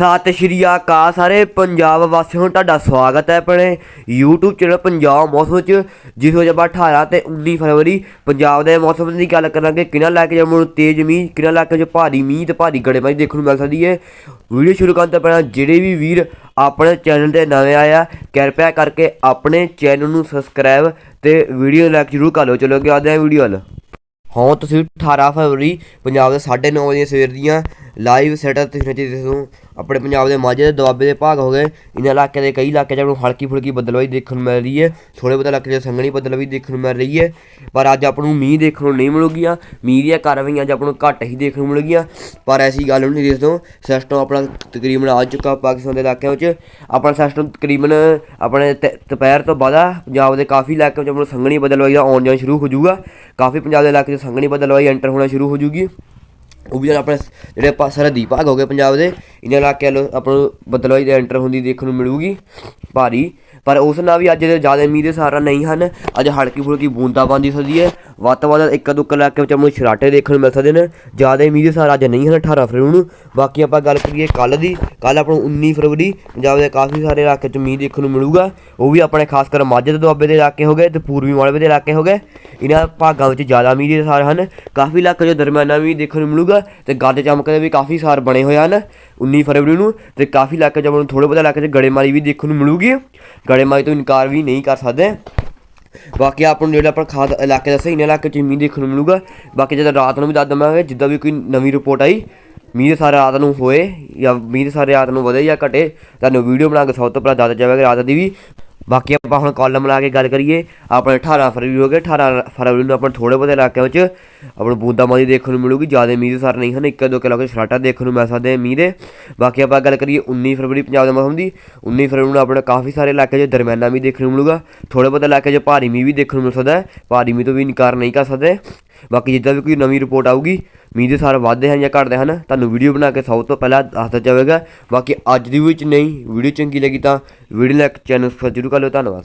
ਸਤਿ ਸ਼੍ਰੀ ਅਕਾਲ ਸਾਰੇ ਪੰਜਾਬ ਵਾਸੀਆਂ ਨੂੰ ਤੁਹਾਡਾ ਸਵਾਗਤ ਹੈ ਆਪਣੇ YouTube ਚੈਨਲ ਪੰਜਾਬ ਮੌਸਮ ਚ ਜਿਸ ਵਿੱਚ ਆਪਾਂ 18 ਤੇ 19 ਫਰਵਰੀ ਪੰਜਾਬ ਦੇ ਮੌਸਮ ਦੀ ਗੱਲ ਕਰਾਂਗੇ, ਕਿਹਨਾਂ ਲੈ ਕੇ ਜਾਵਾਂ ਨੂੰ ਤੇਜ਼ ਮੀਂਹ, ਕਿਹਨਾਂ ਲੈ ਕੇ ਜੋ ਭਾਰੀ ਮੀਂਹ ਤੇ ਭਾਰੀ ਗੜੇਮਾਰੀ ਦੇਖਣ ਨੂੰ ਮਿਲ ਸਕਦੀ ਹੈ। ਵੀਡੀਓ ਸ਼ੁਰੂ ਕਰਨ ਤੋਂ ਪਹਿਲਾਂ ਜਿਹੜੇ ਵੀ ਵੀਰ ਆਪਣੇ ਚੈਨਲ ਤੇ ਨਵੇਂ ਆਇਆ ਕਿਰਪਾ ਕਰਕੇ ਆਪਣੇ ਚੈਨਲ ਨੂੰ ਸਬਸਕ੍ਰਾਈਬ ਤੇ ਵੀਡੀਓ ਲਾਈਕ ਜ਼ਰੂਰ ਕਰ ਲਓ। ਚਲੋ ਕਿ ਆਦੇ ਹਾਂ ਵੀਡੀਓ ਵੱਲ। ਹਾਂ, ਤੁਸੀਂ 18 ਫਰਵਰੀ, ਪੰਜਾਬ ਦੇ 9:30 ਵਜੇ ਸਵੇਰ ਦੀਆਂ ਲਾਈਵ ਸੈਟਅਪ ਤੁਸੀਂ ਦੇਖੋ ਆਪਣੇ ਪੰਜਾਬ ਦੇ ਮਾਝੇ ਦੇ ਦੁਆਬੇ ਦੇ ਭਾਗ ਹੋ ਗਏ। ਇਹਨਾਂ ਇਲਾਕੇ ਦੇ ਕਈ ਇਲਾਕੇ 'ਚ ਨੂੰ ਹਲਕੀ ਫੁਲਕੀ ਬਦਲਵਾਈ ਦੇਖਣ ਨੂੰ ਮਿਲ ਰਹੀ ਹੈ। ਥੋੜੇ ਬਹੁਤੇ ਇਲਾਕੇ 'ਚ ਸੰਘਣੀ ਬਦਲਵਾਈ ਦੇਖਣ ਨੂੰ ਮਿਲ ਰਹੀ ਹੈ। ਪਰ ਅੱਜ ਆਪਾਂ ਨੂੰ ਮੀਂਹ ਦੇਖਣ ਨੂੰ ਨਹੀਂ ਮਿਲੂਗੀਆਂ। ਮੀਂਹ ਦੀਆਂ ਕਾਰਵਾਈਆਂ ਅੱਜ ਆਪਾਂ ਨੂੰ ਘੱਟ ਹੀ ਦੇਖਣ ਨੂੰ ਮਿਲੂਗੀਆਂ। ਪਰ ਐਸੀ ਗੱਲ ਨਹੀਂ ਦੇਖੋ ਸਿਸਟਮ ਆਪਣਾ ਤਕਰੀਬਨ ਆ ਚੁੱਕਾ ਪਾਕਿਸਤਾਨ ਦੇ ਇਲਾਕਿਆਂ ਵਿੱਚ। ਆਪਣਾ ਸਿਸਟਮ ਤਕਰੀਬਨ ਆਪਣੇ ਤ- ਦੁਪਹਿਰ ਤੋਂ ਬਾਅਦ ਪੰਜਾਬ ਦੇ ਕਾਫੀ ਇਲਾਕਿਆਂ 'ਚ ਨੂੰ ਸੰਘਣੀ ਬਦਲਵਾਈ ਦਾ ਆਉਣ ਜਾਣ ਸ਼ੁਰੂ ਹੋ ਜਾਊਗਾ। ਕਾਫੀ ਪੰਜਾਬ ਦੇ ਇਲਾਕੇ 'ਚ ਸੰਘਣੀ ਬਦਲਵਾਈ ਐਂਟਰ ਹੋਣਾ ਸ਼ੁਰੂ ਹੋ ਜਾਊਗੀ। ਉਹ ਵੀ ਜਦ ਆਪਣੇ ਜਿਹੜੇ ਆਪਾਂ ਸਰਹੱਦੀ ਭਾਗ ਹੋ ਗਏ ਪੰਜਾਬ ਦੇ, ਇਹਨਾਂ ਇਲਾਕਿਆਂ ਨੂੰ ਆਪਾਂ ਨੂੰ ਬਦਲਵਾਈ ਦੇ ਐਂਟਰ ਹੁੰਦੀ ਦੇਖਣ ਨੂੰ ਮਿਲੂਗੀ, ਭਾਰੀ। ਪਰ ਉਸ ਨਾਲ ਵੀ ਅੱਜ ਦੇ ਜ਼ਿਆਦਾ ਮੀਂਹ ਦੇ ਸਹਾਰਾ ਨਹੀਂ ਹਨ। ਅੱਜ ਹਲਕੀ ਫੁਲਕੀ ਬੂੰਦਾਬਾਂਦੀ ਸਕਦੀ ਹੈ ਵੱਧ ਤੋਂ ਵੱਧ ਇੱਕ ਦੋ ਇਲਾਕੇ ਵਿੱਚ ਆਪਾਂ ਨੂੰ ਛਰਾਟੇ ਦੇਖਣ ਨੂੰ ਮਿਲ ਸਕਦੇ ਨੇ। ਜ਼ਿਆਦਾ ਮੀਂਹ ਦੇ ਸਾਰਾ ਅੱਜ ਨਹੀਂ ਹਨ 18 ਫਰਵਰੀ ਨੂੰ। ਬਾਕੀ ਆਪਾਂ ਗੱਲ ਕਰੀਏ ਕੱਲ ਦੀ ਕੱਲ ਆਪਾਂ ਨੂੰ 19 ਫਰਵਰੀ, ਪੰਜਾਬ ਦੇ ਕਾਫੀ ਸਾਰੇ ਇਲਾਕੇ 'ਚ ਮੀਂਹ ਦੇਖਣ ਨੂੰ ਮਿਲੂਗਾ। ਉਹ ਵੀ ਆਪਣੇ ਖਾਸ ਕਰ ਮਾਝੇ ਦੇ ਦੁਆਬੇ ਦੇ ਇਲਾਕੇ ਹੋ ਗਏ ਤੇ ਪੂਰਬੀ ਮਾਲਵੇ ਦੇ ਇਲਾਕੇ ਹੋ ਗਏ। ਇਹਨਾਂ ਭਾਗਾਂ ਵਿੱਚ ਜ਼ਿਆਦਾ ਮੀਂਹ ਦੇ ਸਾਰ ਹਨ। ਕਾਫੀ ਇਲਾਕੇ 'ਚ ਦਰਮਿਆਨਾ ਵੀ ਦੇਖਣ ਨੂੰ ਮਿਲੂਗਾ ਤੇ ਗੱਡ ਚਮਕ ਦੇ ਵੀ ਕਾਫੀ ਸਾਰ ਬਣੇ ਹੋਏ ਹਨ 19 ਫਰਵਰੀ ਨੂੰ ਤੇ ਕਾਫੀ ਇਲਾਕੇ 'ਚ ਆਪਾਂ ਨੂੰ ਥੋੜੇ ਬਹੁਤੇ ਇਲਾਕੇ 'ਚ ਗੜੇਮਾਰੀ ਵੀ ਦੇਖਣ ਨੂੰ ਮਿਲੂਗੀ। ਗੜੇਮਾਰੀ ਤੋਂ ਇਨਕਾਰ ਵੀ ਨਹੀਂ ਕਰ ਸਕਦੇ। ਬਾਕੀ ਆਪਾਂ ਨੂੰ ਜਿਹੜਾ ਆਪਾਂ ਖਾਦ ਇਲਾਕੇ ਦੱਸੇ ਇਹਨਾਂ ਇਲਾਕੇ 'ਚ ਮੀਂਹ ਦੇਖਣ ਨੂੰ ਮਿਲੂਗਾ। ਬਾਕੀ ਜਦੋਂ ਰਾਤ ਨੂੰ ਵੀ ਦੱਸ ਦਵਾਂਗੇ, ਜਿੱਦਾਂ ਵੀ ਕੋਈ ਨਵੀਂ ਰਿਪੋਰਟ ਆਈ ਮੀਂਹ ਦੇ ਸਾਰੇ ਰਾਤ ਨੂੰ ਹੋਏ ਜਾਂ ਮੀਂਹ ਦੇ ਸਾਰੇ ਰਾਤ ਨੂੰ ਵਧੇ ਜਾਂ ਘਟੇ, ਤੁਹਾਨੂੰ ਵੀਡੀਓ ਬਣਾ ਕੇ ਸਭ ਤੋਂ ਪਹਿਲਾਂ ਦੱਸ ਜਾਵੇਗਾ ਰਾਤ ਦੀ ਵੀ। ਬਾਕੀ ਆਪਾਂ ਹੁਣ ਕਾਲਮ ਲਾ ਕੇ ਗੱਲ ਕਰੀਏ, ਆਪਣੇ 18 ਫਰਵਰੀ ਹੋ ਗਏ 18 ਫਰਵਰੀ ਨੂੰ ਆਪਾਂ ਥੋੜੇ ਬਹੁਤੇ ਇਲਾਕਿਆਂ ਵਿੱਚ ਆਪਾਂ ਨੂੰ ਬੂੰਦਾਬਾਂਦੀ ਦੇਖਣ ਨੂੰ ਮਿਲੂਗੀ, ਜ਼ਿਆਦਾ ਮੀਂਹ ਦੇ ਸਾਰੇ ਨਹੀਂ ਹਨ ਇੱਕ ਦੋ ਕਿਲੋ ਛਰਾਟਾ ਦੇਖਣ ਨੂੰ ਮਿਲ ਸਕਦੇ ਮੀਂਹ ਦੇ। ਬਾਕੀ ਆਪਾਂ ਗੱਲ ਕਰੀਏ 19 ਫਰਵਰੀ ਪੰਜਾਬ ਦੇ ਮੌਸਮ ਦੀ 19 ਫਰਵਰੀ ਨੂੰ ਆਪਣੇ ਕਾਫੀ ਸਾਰੇ ਇਲਾਕੇ 'ਚ ਦਰਮਿਆਨਾ ਮੀਂਹ ਦੇਖਣ ਨੂੰ ਮਿਲੂਗਾ ਥੋੜੇ ਬਹੁਤੇ ਇਲਾਕੇ 'ਚ ਭਾਰੀ ਮੀਂਹ ਵੀ ਦੇਖਣ ਨੂੰ ਮਿਲ ਸਕਦਾ ਹੈ, ਭਾਰੀ ਮੀਂਹ ਤੋਂ ਵੀ ਇਨਕਾਰ ਨਹੀਂ ਕਰ ਸਕਦੇ। ਬਾਕੀ ਜਿੱਦਾਂ ਵੀ ਕੋਈ ਨਵੀਂ ਰਿਪੋਰਟ ਆਊਗੀ, ਮੀਂਹ ਦੇ ਸਾਰੇ ਵੱਧਦੇ ਹਨ ਜਾਂ ਘਟਦੇ ਹਨ, ਤੁਹਾਨੂੰ ਵੀਡੀਓ ਬਣਾ ਕੇ ਸਭ ਤੋਂ ਪਹਿਲਾਂ ਦੱਸਦਾ ਜਾਵੇਗਾ। ਬਾਕੀ ਅੱਜ ਦੀ ਵਿੱਚ ਨਹੀਂ ਵੀਡੀਓ ਚੰਗੀ ਲੱਗੀ ਤਾਂ ਵੀਡੀਓ ਲਾਈਕ ਚੈਨਲ ਸਬਸਕ੍ਰਾਈਬ ਜ਼ਰੂਰ ਕਰ ਲਿਓ, ਧੰਨਵਾਦ।